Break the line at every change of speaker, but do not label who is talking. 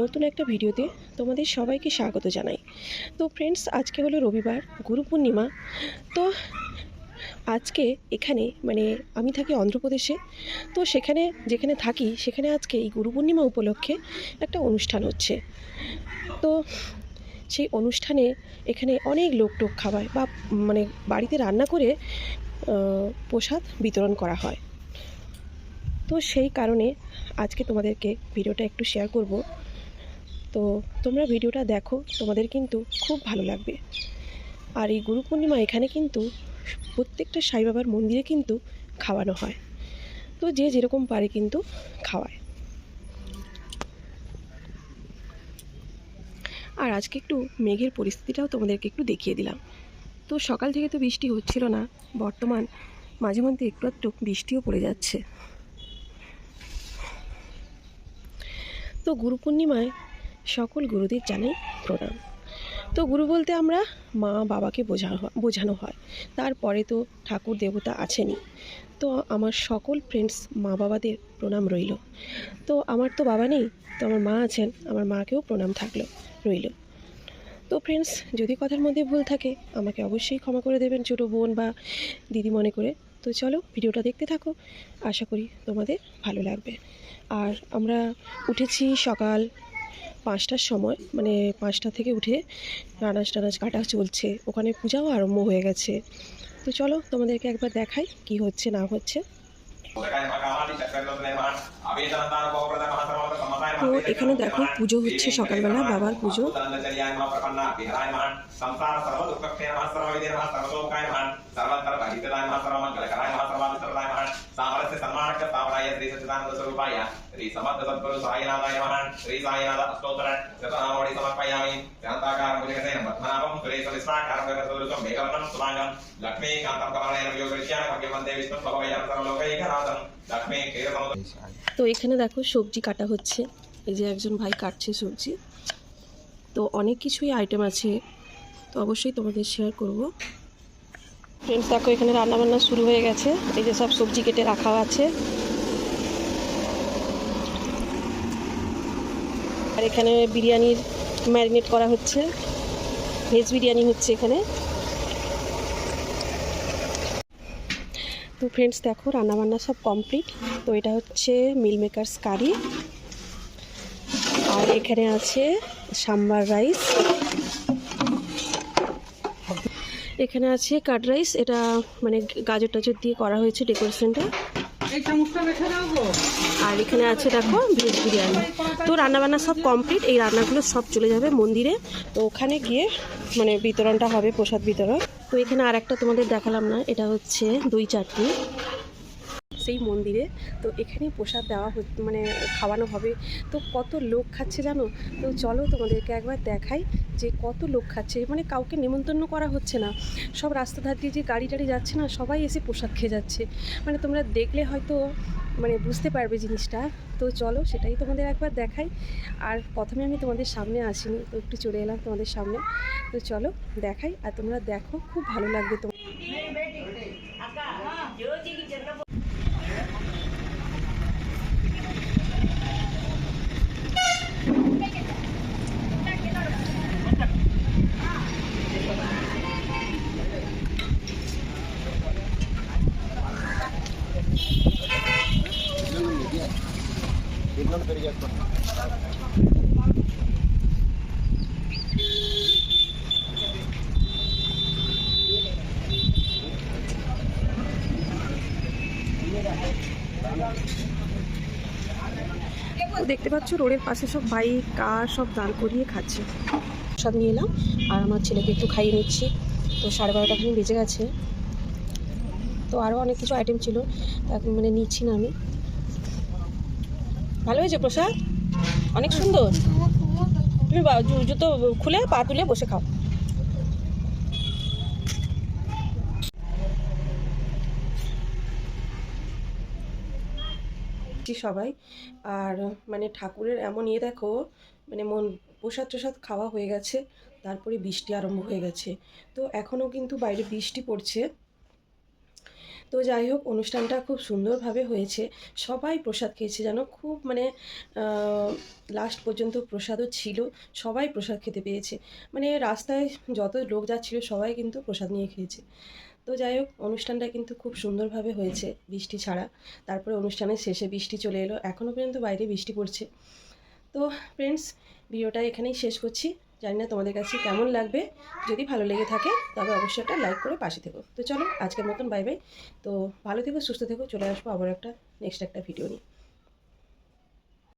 নতুন একটা ভিডিওতে তোমাদের সবাইকে স্বাগত জানাই। তো ফ্রেন্ডস আজকে হলো রবিবার, গুরু পূর্ণিমা। তো আজকে এখানে মানে আমি থাকি অন্ধ্রপ্রদেশে। তো সেখানে যেখানে থাকি, সেখানে আজকে এই গুরু পূর্ণিমা উপলক্ষে একটা অনুষ্ঠান হচ্ছে। তো সেই অনুষ্ঠানে এখানে অনেক লোক টোক খাওয়ায় বা মানে বাড়িতে রান্না করে প্রসাদ বিতরণ করা হয়। তো সেই কারণে আজকে তোমাদেরকে ভিডিওটা একটু শেয়ার করব। তো তোমরা ভিডিওটা দেখো, তোমাদের কিন্তু খুব ভালো লাগবে। আর এই গুরু পূর্ণিমা এখানে কিন্তু প্রত্যেকটা সাই বাবার মন্দিরে কিন্তু খাওয়ানো হয়। তো যে যেরকম পারে কিন্তু খাওয়ায়। আর আজকে একটু মেঘের পরিস্থিতিটাও তোমাদেরকে একটু দেখিয়ে দিলাম। তো সকাল থেকে তো বৃষ্টি হচ্ছিল না, বর্তমান মাঝে মধ্যে একটু একটু বৃষ্টিও পড়ে যাচ্ছে। তো গুরু পূর্ণিমায় সকল গুরুদের জানাই প্রণাম। তো গুরু বলতে আমরা মা বাবাকে বোঝানো বোঝানো হয়। তারপরে তো ঠাকুর দেবতা আছেনই। তো আমার সকল ফ্রেন্ডস মা বাবাদের প্রণাম রইল। তো আমার তো বাবা নেই, তো আমার মা আছেন, আমার মাকেও প্রণাম থাকল, রইল। তো ফ্রেন্ডস যদি কথার মধ্যে ভুল থাকে, আমাকে অবশ্যই ক্ষমা করে দেবেন ছোটো বোন বা দিদি মনে করে। তো চলো ভিডিওটা দেখতে থাকো, আশা করি তোমাদের ভালো লাগবে। আর আমরা উঠেছি সকাল পাঁচটার সময় মানে পাঁচটা থেকে উঠে রানাজ টানাজ কাটা চলছে। ওখানে পূজাও আরম্ভ হয়ে গেছে। তো চলো তোমাদেরকে একবার দেখাই কি হচ্ছে, না হচ্ছে।
তো এখানে দেখো, পুজো হচ্ছে সকালবেলা, বাবার পুজো।
లక్ష్మీకాంతం కమలైన యోగరిష్యామి భగ్యవందే విష్ణు భగవయాం సర్వలోకైకనాథం లక్ష్మీ క్షీరసముద్ర
তো এখানে দেখো সবজি কাটা হচ্ছে এই যে একজন ভাই কাটছে সবজি তো অনেক কিছুই আইটেম আছে তো অবশ্যই তোমাদের শেয়ার করব ফ্রেন্ডস দেখো এখানে রান্নাবান্না শুরু হয়ে গেছে এই যে সব সবজি কেটে রাখা আছে আর এখানে বিরিয়ানির ম্যারিনেট করা হচ্ছে। ভেজ বিরিয়ানি হচ্ছে এখানে। তো ফ্রেন্ডস দেখো রান্নাবান্না সব কমপ্লিট তো এটা হচ্ছে মিল মেকারস কারি আর এখানে আছে সাম্বার রাইস এখানে আছে কাট রাইস এটা মানে গাজর টাজর দিয়ে করা হয়েছে ডেকোরেশনটা আর এখানে আছে দেখো ভেজ বিরিয়ানি। তো রান্নাবান্না সব কমপ্লিট এই রান্নাগুলো সব চলে যাবে মন্দিরে। তো ওখানে গিয়ে মানে বিতরণটা হবে, প্রসাদ বিতরণ। তো এখানে আর একটা তোমাদের দেখালাম না, এটা হচ্ছে দই চাটনি। সেই মন্দিরে। তো এখানে প্রসাদ দেওয়া মানে খাওয়ানো হবে। তো কত লোক খাচ্ছে জানো? তো চলো তোমাদেরকে একবার দেখাই যে কত লোক খাচ্ছে। মানে কাউকে নেমন্তন্ন করা হচ্ছে না। সব রাস্তা ধার দিয়ে যে গাড়ি টাড়ি যাচ্ছে না, সবাই এসে প্রসাদ খেয়ে যাচ্ছে। মানে তোমরা দেখলে হয়তো মানে বুঝতে পারবে জিনিসটা। তো চলো সেটাই তোমাদের একবার দেখাই। আর প্রথমে আমি তোমাদের সামনে আসিনি, তো একটু চলে এলাম তোমাদের সামনে। তো চলো দেখাই, আর তোমরা দেখো, খুব ভালো লাগবে তোমার। দেখতে পাচ্ছ, রোডের পাশে সব বাইক, কার, সব দাঁড় করিয়ে খাচ্ছে। সব নিয়ে এলাম, আর আমার ছেলেকে একটু খাইয়ে নিচ্ছি। তো সাড়ে বারোটা বেজে গেছে। তো আরও অনেক কিছু আইটেম ছিল মানে নিচ্ছি না আমি। ভালো হয়েছে প্রসাদ? অনেক সুন্দর। তুমি জুতো খুলে, পা তুলে বসে খাও। সবাই, আর মানে ঠাকুরের এমন ইয়ে দেখো মানে মন প্রসাদ টসাদ খাওয়া হয়ে গেছে, তারপরে বৃষ্টি আরম্ভ হয়ে গেছে। তো এখনও কিন্তু বাইরে বৃষ্টি পড়ছে। তো যাই হোক, অনুষ্ঠানটা খুব সুন্দরভাবে হয়েছে। সবাই প্রসাদ খেয়েছে যেন, খুব মানে লাস্ট পর্যন্ত প্রসাদও ছিল। সবাই প্রসাদ খেতে পেয়েছে। মানে রাস্তায় যত লোক যাচ্ছিল, সবাই কিন্তু প্রসাদ নিয়ে খেয়েছে। তো যাই হোক, অনুষ্ঠানটা কিন্তু খুব সুন্দরভাবে হয়েছে, বৃষ্টি ছাড়া। তারপরে অনুষ্ঠানের শেষে বৃষ্টি চলে এলো। এখনও পর্যন্ত বাইরে বৃষ্টি পড়ছে। তো ফ্রেন্ডস ভিডিওটা এখানেই শেষ করছি। জানি না তোমাদের কাছে কেমন লাগবে। যদি ভালো লেগে থাকে, তবে অবশ্যই একটা লাইক করে পাশে থেকো। তো চলো, আজকের মতন বাই বাই তো ভালো থেকো, সুস্থ থেকো, চলে আসব আবার একটা নেক্সট একটা ভিডিও নিয়ে।